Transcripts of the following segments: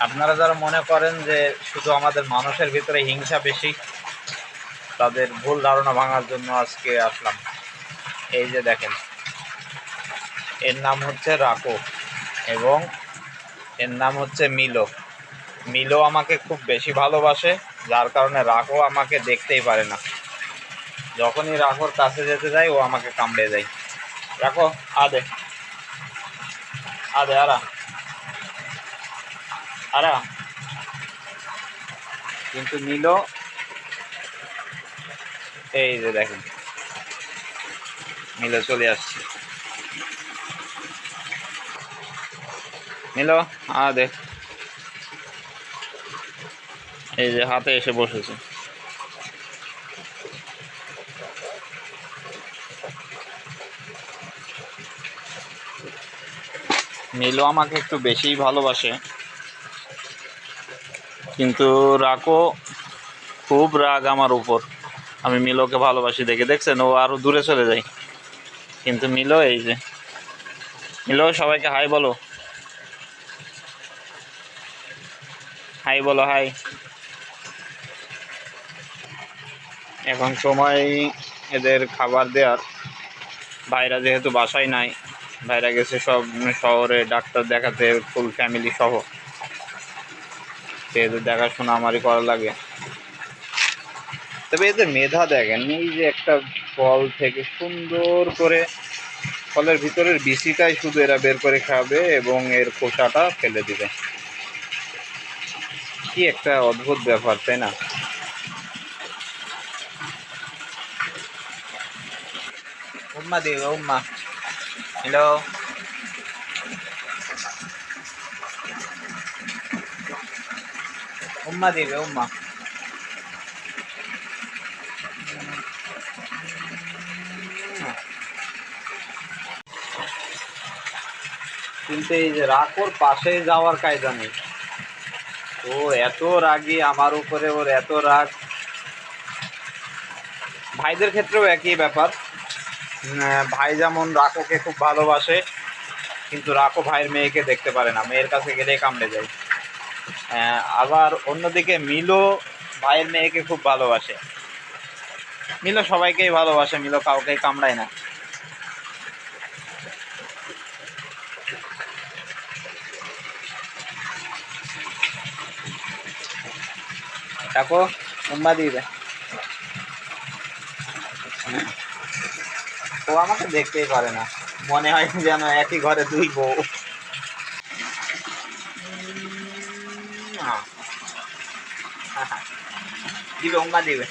আপনারা যারা মনে করেন যে শুধু আমাদের মানুষের ভিতরে হিংসা বেশি, তাদের ভুল ধারণা ভাঙার জন্য আজকে আসলাম। এই যে দেখেন, এর নাম হচ্ছে রাকো এবং এর নাম হচ্ছে মিলো। মিলো আমাকে খুব বেশি ভালোবাসে, যার কারণে রাকো আমাকে দেখতেই পারে না। যখনই রাখোর কাছে যেতে যাই, ও আমাকে কামড়ে দেয়। রাখো আদে আদে আরা আরা কিন্তু মিলো এই যে দেখেন। মিলো চলে আসছে। মিলো আ দেখ এই যে হাতে এসে বসেছে। নীলও আমাকে একটু বেশিই ভালোবাসে। কিন্তু রাকো খুব রাগ আমার উপর। আমি মিলোকে ভালোবাসি দেখে দেখছেন? ও আরও দূরে চলে যায়। কিন্তু মিলো এই যে। মিলো সবাইকে হাই বলো। হাই বলো হাই। এখন সময় এদের খাবার দেওয়ার ভাইরা যেহেতু বাসায় নাই ভাইরা গেছে সব শহরে ডাক্তার দেখাতে ফুল ফ্যামিলি সহ। সেহেতু দেখাশোনা আমারই করা লাগে। তবে এদের মেধা দেখেন, এই যে একটা ফল থেকে সুন্দর করে ফলের ভিতরের বিচিটাই শুধু এরা বের করে খাবে এবং এর খোসাটা ফেলে দিবে। কি একটা অদ্ভুত ব্যাপার, তাই না? উম্মা দিবে, উম্মা। হ্যালো উম্মা দিবে উম্মা কিন্তু এই যে রাকোর পাশে যাওয়ার কায়দা নেই। ও এত রাগী, আমার উপরে ওর এত রাগ। ভাইদের ক্ষেত্রেও একই ব্যাপার। ভাই যেমন রাকোকে খুব ভালোবাসে, কিন্তু রাকো ভাইয়ের মেয়েকে দেখতে পারে না। মেয়ের কাছে গেলে কামড়ে যায়। আবার অন্যদিকে মিলো ভাইয়ের মেয়েকে খুব ভালোবাসে। মিলো সবাইকেই ভালোবাসে, মিলো কাউকে কামড়ায় না। দেখো উম্মা দিবে ও আমাকে দেখতেই পারে না। মনে হয় যেন একই ঘরে দুই বউ। আহ। দিবে উম্মা দিবে।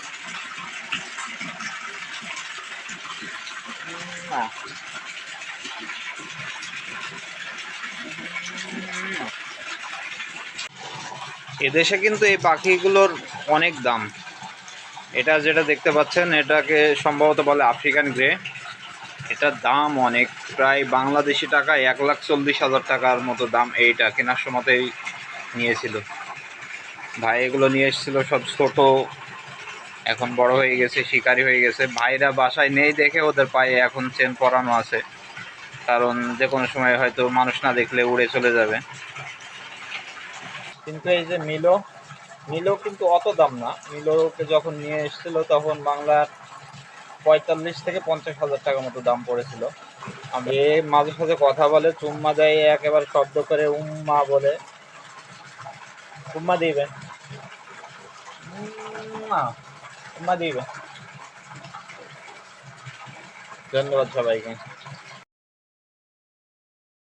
এদেশে কিন্তু এই পাখিগুলোর অনেক দাম এটা যেটা দেখতে পাচ্ছেন, এটাকে সম্ভবত বলে আফ্রিকান গ্রে এটার দাম অনেক, প্রায় বাংলাদেশি টাকা এক লাখ চল্লিশ হাজার টাকার মতো দাম এইটা, কেনার সময়তেই নিয়েছিল ভাই এগুলো নিয়ে এসেছিল সব ছোট। এখন বড় হয়ে গেছে, শিকারি হয়ে গেছে। ভাইরা বাসায় নেই দেখে ওদের পায়ে এখন চেন পরানো আছে। কারণ যে কোনো সময় হয়তো মানুষ না দেখলে উড়ে চলে যাবে। কিন্তু এই যে মিলো মিলো কিন্তু অত দাম না। মিলোকে যখন নিয়ে এসেছিল তখন বাংলার পঁয়তাল্লিশ থেকে পঞ্চাশ হাজার টাকার মতো দাম পড়েছিল। আমি এ মাঝে সাঝে কথা বলে, চুম্মা দেয় একেবারে শব্দ করে, উম্মা বলে। উম্মা দিবে উম্মা উম্মা দিবে। ধন্যবাদ সবাইকে।